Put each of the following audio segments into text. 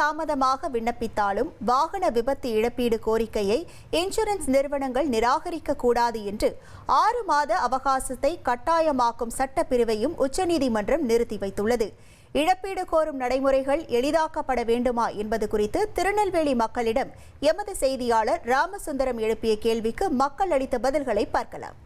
தாமதமாக விண்ணப்பித்தாலும் வாகன விபத்து இழப்பீடு கோரிக்கையை இன்சூரன்ஸ் நிறுவனங்கள் நிராகரிக்க கூடாது என்று ஆறு மாத அவகாசத்தை கட்டாயமாக்கும் சட்டப்பிரிவையும் உச்சநீதிமன்றம் நிறுத்தி வைத்துள்ளது. இழப்பீடு கோரும் நடைமுறைகள் எளிதாக்கப்பட வேண்டுமா என்பது குறித்து திருநெல்வேலி மக்களிடம் எமது செய்தியாளர் ராமசுந்தரம் எழுப்பிய கேள்விக்கு மக்கள் அளித்த பதில்களை பார்க்கலாம்.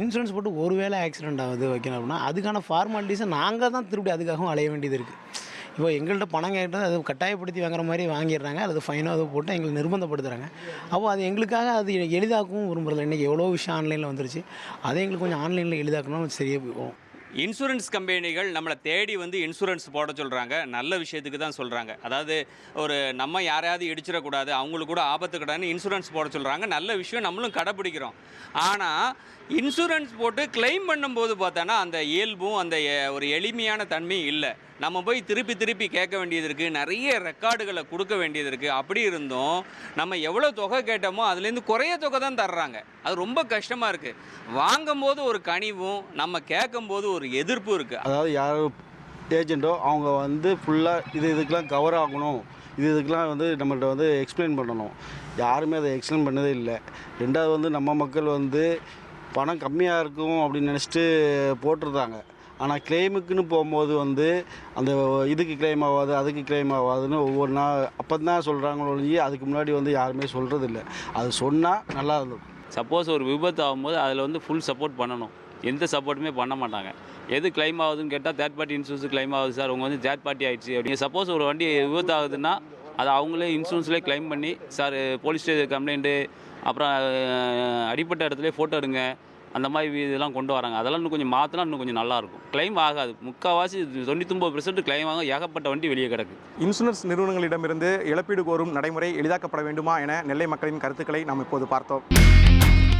இன்சூரன்ஸ் போட்டு ஒருவேளை ஆக்சிடென்ட் ஆகுது வைக்கணும் அப்படின்னா அதுக்கான ஃபார்மாலிட்டிஸை நாங்கள் தான் திருப்பி அதுக்காகவும் அலைய வேண்டியது இருக்குது இப்போ எங்கள்கிட்ட பணம் கேட்டால் அது கட்டாயப்படுத்தி வாங்குற மாதிரி வாங்கிடுறாங்க. அது ஃபைனோ அதை போட்டு எங்களுக்கு நிர்பந்தப்படுத்துகிறாங்க அப்போ அது எங்களுக்காக அது எளிதாக்கவும் விரும்புறதில்ல. இன்றைக்கி எவ்வளோ விஷயம் ஆன்லைனில் வந்துருச்சு. அதை எங்களுக்கு கொஞ்சம் ஆன்லைனில் எளிதாக்கணும் சரியாக போகும் இன்சூரன்ஸ் கம்பெனிகள் நம்மளை தேடி வந்து இன்சூரன்ஸ் போட சொல்கிறாங்க நல்ல விஷயத்துக்கு தான் சொல்கிறாங்க அதாவது ஒரு நம்ம யாரையாவது இடிச்சிடக்கூடாது அவங்களுக்கு கூட ஆபத்து இன்சூரன்ஸ் போட சொல்கிறாங்க நல்ல விஷயம் நம்மளும் கடைப்பிடிக்கிறோம். ஆனால் இன்சூரன்ஸ் போட்டு கிளைம் பண்ணும்போது பார்த்தோன்னா அந்த இயல்பும் அந்த ஒரு எளிமையான தன்மையும் இல்லை. நம்ம போய் திருப்பி திருப்பி கேட்க வேண்டியது இருக்குது நிறைய ரெக்கார்டுகளை கொடுக்க வேண்டியது இருக்குது அப்படி இருந்தும் நம்ம எவ்வளோ தொகை கேட்டோமோ அதுலேருந்து குறைய தொகை தான் தர்றாங்க. அது ரொம்ப கஷ்டமாக இருக்குது வாங்கும்போது ஒரு கனிவும் நம்ம கேட்கும்போது ஒரு எதிர்ப்பும் இருக்குது அதாவது யார் ஏஜென்ட்டோ அவங்க வந்து ஃபுல்லாக இது இதுக்கெலாம் கவர் ஆகணும். இது இதுக்கெலாம் வந்து நம்மள்ட்ட வந்து எக்ஸ்பிளைன் பண்ணணும். யாருமே அதை எக்ஸ்பிளைன் பண்ணதே இல்லை. ரெண்டாவது வந்து நம்ம மக்கள் வந்து பணம் கம்மியாக இருக்கும் அப்படின்னு நினச்சிட்டு போட்டிருந்தாங்க. ஆனால் கிளைமுக்குன்னு போகும்போது வந்து அந்த இதுக்கு கிளைம் ஆகாது அதுக்கு கிளைம் ஆகாதுன்னு ஒவ்வொரு நாள் அப்போ தான் சொல்கிறாங்களோ ஒழிய அதுக்கு முன்னாடி வந்து யாருமே சொல்கிறதில்ல அது சொன்னால் நல்லா இருந்தது. சப்போஸ் ஒரு விபத்து ஆகும்போது அதில் வந்து ஃபுல் சப்போர்ட் பண்ணணும். எந்த சப்போர்ட்டுமே பண்ண மாட்டாங்க. எது கிளைம் ஆகுதுன்னு கேட்டால் தேர்ட் பார்ட்டி இன்சூரன்ஸ் கிளைம் ஆகுது சார். உங்கள் வந்து தேர்ட் பார்ட்டி ஆயிடுச்சு அப்படிங்க சப்போஸ் ஒரு வண்டி விபத்து ஆகுதுன்னா அவங்களே இன்சூரன்ஸ்லேயே கிளைம் பண்ணி சார் போலீஸ் ஸ்டேஷன் கம்ப்ளைண்ட்டு அப்புறம் அடிப்பட்ட இடத்துல ஃபோட்டோ எடுங்க. அந்த மாதிரி இதெல்லாம் கொண்டு வராங்க. அதெல்லாம் இன்னும் கொஞ்சம் மாற்றினா இன்னும் கொஞ்சம் நல்லாயிருக்கும் கிளைம் ஆகாது. முக்கால்வாசி தொண்ணூத்தொம்பது பெர்சன்ட் கிளைம் ஆகும். ஏகப்பட்ட வண்டி வெளியே கிடக்கு. இன்சூரன்ஸ் நிறுவனங்களிடமிருந்து இழப்பீடு கோரும் நடைமுறை எளிதாக்கப்பட வேண்டுமா என நெல்லை மக்களின் கருத்துக்களை நாம் இப்போது பார்த்தோம்.